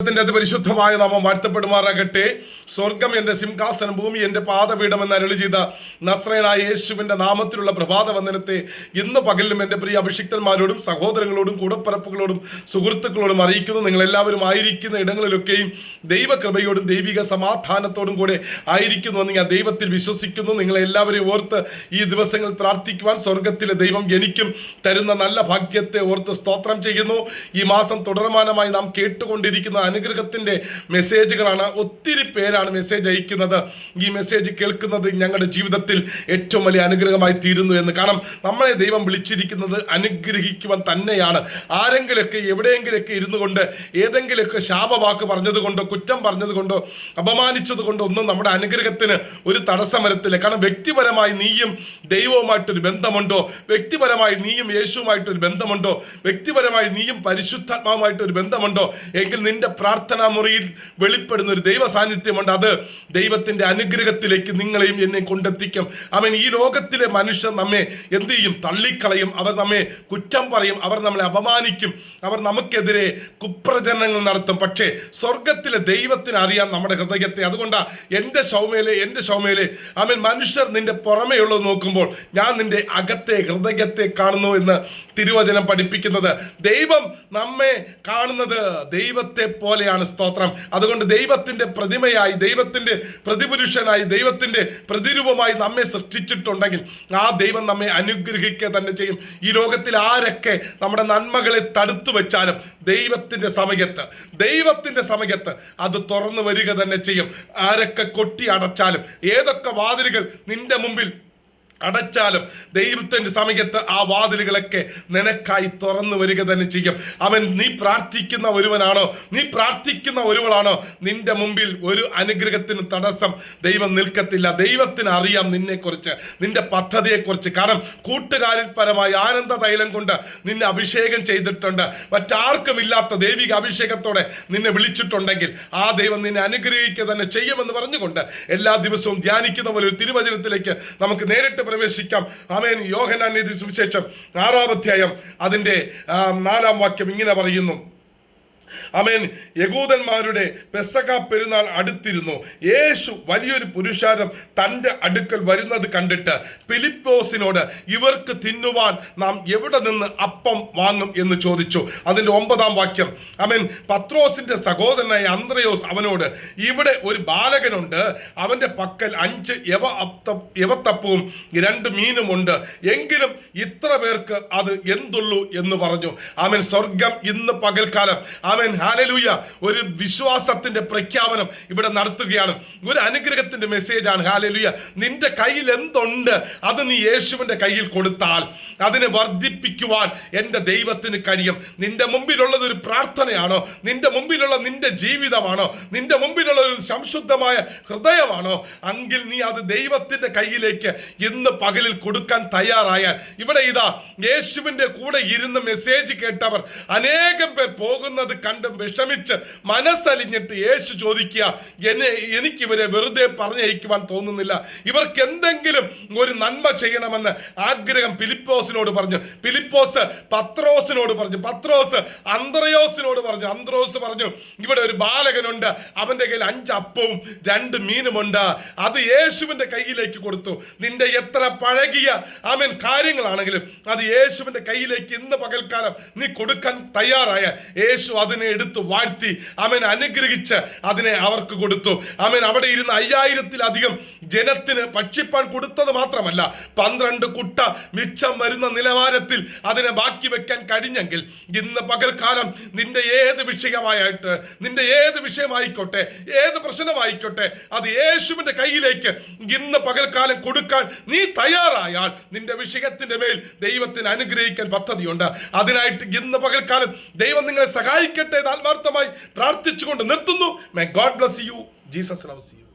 ദൈവത്തിന്റെ പരിശുദ്ധമായ നാമം വാഴ്ത്തപ്പെടുമാറാകട്ടെ. സ്വർഗം എന്റെ സിംഹാസനം ഭൂമി എന്റെ പാദപീഠം എന്ന് അരുളി ചെയ്ത നസ്രയനായ യേശുവിന്റെ നാമത്തിലുള്ള പ്രഭാത വന്ദനത്തെ ഇന്ന് പകലിലും എന്റെ പ്രിയ അഭിഷിക്തന്മാരോടും സഹോദരങ്ങളോടും കൂടപ്പറപ്പുകളോടും സുഹൃത്തുക്കളോടും അറിയിക്കുന്നു. നിങ്ങൾ എല്ലാവരും ആയിരിക്കുന്ന ഇടങ്ങളിലൊക്കെയും ദൈവകൃപയോടും ദൈവിക സമാധാനത്തോടും കൂടെ ആയിരിക്കുന്നു എന്ന് ഞാൻ ദൈവത്തിൽ വിശ്വസിക്കുന്നു. നിങ്ങളെ എല്ലാവരെയും ഓർത്ത് ഈ ദിവസങ്ങൾ പ്രാർത്ഥിക്കുവാൻ സ്വർഗത്തിലെ ദൈവം എനിക്കും തരുന്ന നല്ല ഭാഗ്യത്തെ ഓർത്ത് സ്തോത്രം ചെയ്യുന്നു. ഈ മാസം തുടർമാനമായി നാം കേട്ടുകൊണ്ടിരിക്കുന്ന അനുഗ്രഹത്തിന്റെ മെസ്സേജുകളാണ് ഒത്തിരി പേരാണ് മെസ്സേജ് അയക്കുന്നത്. ഈ മെസ്സേജ് കേൾക്കുന്നത് ഞങ്ങളുടെ ജീവിതത്തിൽ ഏറ്റവും വലിയ അനുഗ്രഹമായി തീരുന്നു എന്ന്. കാരണം നമ്മളെ ദൈവം വിളിച്ചിരിക്കുന്നത് അനുഗ്രഹിക്കുവാൻ തന്നെയാണ്. ആരെങ്കിലൊക്കെ എവിടെയെങ്കിലൊക്കെ ഇരുന്നു കൊണ്ട് ഏതെങ്കിലുമൊക്കെ ശാപവാക്ക് പറഞ്ഞതുകൊണ്ടോ കുറ്റം പറഞ്ഞതുകൊണ്ടോ അപമാനിച്ചതുകൊണ്ടോ ഒന്നും നമ്മുടെ അനുഗ്രഹത്തിന് ഒരു തടസ്സം വരത്തില്ല. കാരണം വ്യക്തിപരമായി നീയും ദൈവവുമായിട്ടൊരു ബന്ധമുണ്ടോ? വ്യക്തിപരമായി നീയും യേശുവുമായിട്ടൊരു ബന്ധമുണ്ടോ? വ്യക്തിപരമായി നീയും പരിശുദ്ധാത്മാവുമായിട്ടൊരു ബന്ധമുണ്ടോ? എങ്കിൽ നിന്റെ പ്രാർത്ഥനാ മുറിയിൽ വെളിപ്പെടുന്ന ഒരു ദൈവ സാന്നിധ്യമുണ്ട് അത് ദൈവത്തിന്റെ അനുഗ്രഹത്തിലേക്ക് നിങ്ങളെയും എന്നെ കൊണ്ടെത്തിക്കും. അവൻ ഈ ലോകത്തിലെ മനുഷ്യർ നമ്മെ എന്ത് ചെയ്യും? തള്ളിക്കളയും. അവർ നമ്മെ കുറ്റം പറയും. അവർ നമ്മളെ അപമാനിക്കും. അവർ നമുക്കെതിരെ കുപ്രചരണങ്ങൾ നടത്തും. പക്ഷേ സ്വർഗത്തിലെ ദൈവത്തിന് അറിയാം നമ്മുടെ ഹൃദയത്തെ. അതുകൊണ്ടാണ് എന്റെ ശൗമേലെ എന്റെ ശൗമേലെ അവൻ മനുഷ്യർ നിന്റെ പുറമേയുള്ളത് നോക്കുമ്പോൾ ഞാൻ നിന്റെ അകത്തെ ഹൃദയത്തെ കാണുന്നു എന്ന് തിരുവചനം പഠിപ്പിക്കുന്നത്. ദൈവം നമ്മെ കാണുന്നത് ദൈവത്തെ പോലെയാണ് സ്തോത്രം. അതുകൊണ്ട് ദൈവത്തിന്റെ പ്രതിമയായി ദൈവത്തിന്റെ പ്രതിപുരുഷനായി ദൈവത്തിന്റെ പ്രതിരൂപമായി നമ്മെ സൃഷ്ടിച്ചിട്ടുണ്ടെങ്കിൽ ആ ദൈവം നമ്മെ അനുഗ്രഹിക്കുക തന്നെ ചെയ്യും. ഈ ലോകത്തിൽ ആരൊക്കെ നമ്മുടെ നന്മകളെ തടുത്തു വെച്ചാലും ദൈവത്തിന്റെ സമയത്ത് ദൈവത്തിന്റെ സമയത്ത് അത് തുറന്നു വരിക തന്നെ ചെയ്യും. ആരൊക്കെ കൊട്ടി അടച്ചാലും ഏതൊക്കെ വാതിലുകൾ നിന്റെ മുമ്പിൽ അടച്ചാലും ദൈവത്തിന്റെ സമയത്ത് ആ വാതിലുകളൊക്കെ നിനക്കായി തുറന്നു വരിക തന്നെ ചെയ്യും. അവൻ നീ പ്രാർത്ഥിക്കുന്ന ഒരുവനാണോ? നീ പ്രാർത്ഥിക്കുന്ന ഒരുവളാണോ? നിന്റെ മുമ്പിൽ ഒരു അനുഗ്രഹത്തിന് തടസ്സം ദൈവം നിൽക്കത്തില്ല. ദൈവത്തിന് അറിയാം നിന്നെക്കുറിച്ച് നിന്റെ പദ്ധതിയെക്കുറിച്ച്. കാരണം കൂട്ടുകാരിൽ പരമായി ആനന്ദ തൈലം കൊണ്ട് നിന്നെ അഭിഷേകം ചെയ്തിട്ടുണ്ട്. മറ്റാർക്കും ഇല്ലാത്ത ദൈവിക അഭിഷേകത്തോടെ നിന്നെ വിളിച്ചിട്ടുണ്ടെങ്കിൽ ആ ദൈവം നിന്നെ അനുഗ്രഹിക്കുക തന്നെ ചെയ്യുമെന്ന് പറഞ്ഞുകൊണ്ട് എല്ലാ ദിവസവും ധ്യാനിക്കുന്ന പോലെ ഒരു തിരുവചനത്തിലേക്ക് നമുക്ക് നേരിട്ട് പ്രവേശിക്കാം. ആമേൻ. യോഹനാൻ സുവിശേഷം ആറാം അധ്യായം അതിന്റെ നാലാം വാക്യം ഇങ്ങനെ പറയുന്നു. അമേൻ യകൂദന്മാരുടെ പെസക പെരുന്നാൾ അടുത്തിരുന്നു. യേശു വലിയൊരു പുരുഷാരം തന്റെ അടുക്കൽ വരുന്നത് കണ്ടിട്ട് ഫിലിപ്പോസിനോട് ഇവർക്ക് തിന്നുവാൻ നാം എവിടെ നിന്ന് അപ്പം വാങ്ങും? എന്ന് ചോദിച്ചു. അതിന്റെ ഒമ്പതാം വാക്യം. അമേൻ പത്രോസിന്റെ സഹോദരനായ അന്ത്രയോസ് അവനോട് ഇവിടെ ഒരു ബാലകനുണ്ട്. അവന്റെ പക്കൽ അഞ്ച് യവ യവത്തപ്പവും രണ്ട് മീനുമുണ്ട് എങ്കിലും ഇത്ര പേർക്ക് അത് എന്തുള്ളൂ? എന്ന് പറഞ്ഞു. അവൻ സ്വർഗം ഇന്ന് പകൽക്കാലം. അവൻ ഹാലലൂയ ഒരു വിശ്വാസത്തിന്റെ പ്രഖ്യാപനം ഇവിടെ നടത്തുകയാണ്. ഒരു അനുഗ്രഹത്തിന്റെ മെസ്സേജാണ്. ഹാലലൂയ നിന്റെ കയ്യിൽ എന്തുണ്ട്? അത് നീ യേശുവിന്റെ കയ്യിൽ കൊടുത്താൽ അതിനെ വർദ്ധിപ്പിക്കുവാൻ എന്റെ ദൈവത്തിന് കഴിയും. നിന്റെ മുമ്പിലുള്ളത് ഒരു പ്രാർത്ഥനയാണോ? നിന്റെ മുമ്പിലുള്ള നിന്റെ ജീവിതമാണോ? നിന്റെ മുമ്പിലുള്ള ഒരു സംശുദ്ധമായ ഹൃദയമാണോ? അങ്കിൽ നീ അത് ദൈവത്തിന്റെ കയ്യിലേക്ക് ഇന്ന് പകലിൽ കൊടുക്കാൻ തയ്യാറായാൽ ഇവിടെ ഇതാ യേശുവിന്റെ കൂടെ ഇരുന്ന് മെസ്സേജ് കേട്ടവർ അനേകം പേർ പോകുന്നത് കണ്ട് വിഷമിച്ച് മനസ്സലിഞ്ഞിട്ട് യേശു ചോദിക്കുക എന്നെ എനിക്ക് ഇവരെ വെറുതെ പറഞ്ഞയക്കുവാൻ തോന്നുന്നില്ല. ഇവർക്ക് എന്തെങ്കിലും ഒരു നന്മ ചെയ്യണമെന്ന് ആഗ്രഹം ഫിലിപ്പോസിനോട് പറഞ്ഞു. ഫിലിപ്പോസ് പത്രോസിനോട് പറഞ്ഞു. പത്രോസ് അന്ത്രയോസിനോട് പറഞ്ഞു. അന്ത്രോസ് പറഞ്ഞു ഇവിടെ ഒരു ബാലകനുണ്ട്. അവന്റെ കയ്യിൽ അഞ്ച് അപ്പവും രണ്ട് മീനുമുണ്ട്. അത് യേശുവിന്റെ കയ്യിലേക്ക് കൊടുത്തു. നിന്റെ എത്ര പഴകിയ അവൻ കാര്യങ്ങളാണെങ്കിലും അത് യേശുവിന്റെ കയ്യിലേക്ക് ഇന്ന് പകൽക്കാലം നീ കൊടുക്കാൻ തയ്യാറായ. യേശു അതിനെ എടുത്തു വാഴ്ത്തി. അവൻ അനുഗ്രഹിച്ച് അതിനെ അവർക്ക് കൊടുത്തു. അവൻ അവിടെ ഇരുന്ന് അയ്യായിരത്തിലധികം ജനത്തിന് ഭക്ഷിപ്പാൻ കൊടുത്തത് മാത്രമല്ല പന്ത്രണ്ട് കുട്ട മിച്ചം വരുന്ന നിലവാരത്തിൽ അതിനെ ബാക്കി വെക്കാൻ കഴിഞ്ഞെങ്കിൽ ഇന്ന് പകൽക്കാലം നിന്റെ ഏത് വിഷയമായിട്ട് നിന്റെ ഏത് വിഷയമായിക്കോട്ടെ ഏത് പ്രശ്നമായിക്കോട്ടെ അത് യേശുവിന്റെ കയ്യിലേക്ക് ഇന്ന് പകൽക്കാലം കൊടുക്കാൻ നീ തയ്യാറായാൽ നിന്റെ വിഷയത്തിന്റെ മേൽ ദൈവത്തിന് അനുഗ്രഹിക്കാൻ പദ്ധതിയുണ്ട്. അതിനായിട്ട് ഇന്ന് പകൽക്കാലം ദൈവം നിങ്ങളെ സഹായിക്കട്ടെ എന്ന് ആത്മാർത്ഥമായി പ്രാർത്ഥിച്ചുകൊണ്ട് നിർത്തുന്നു. May God bless you Jesus loves you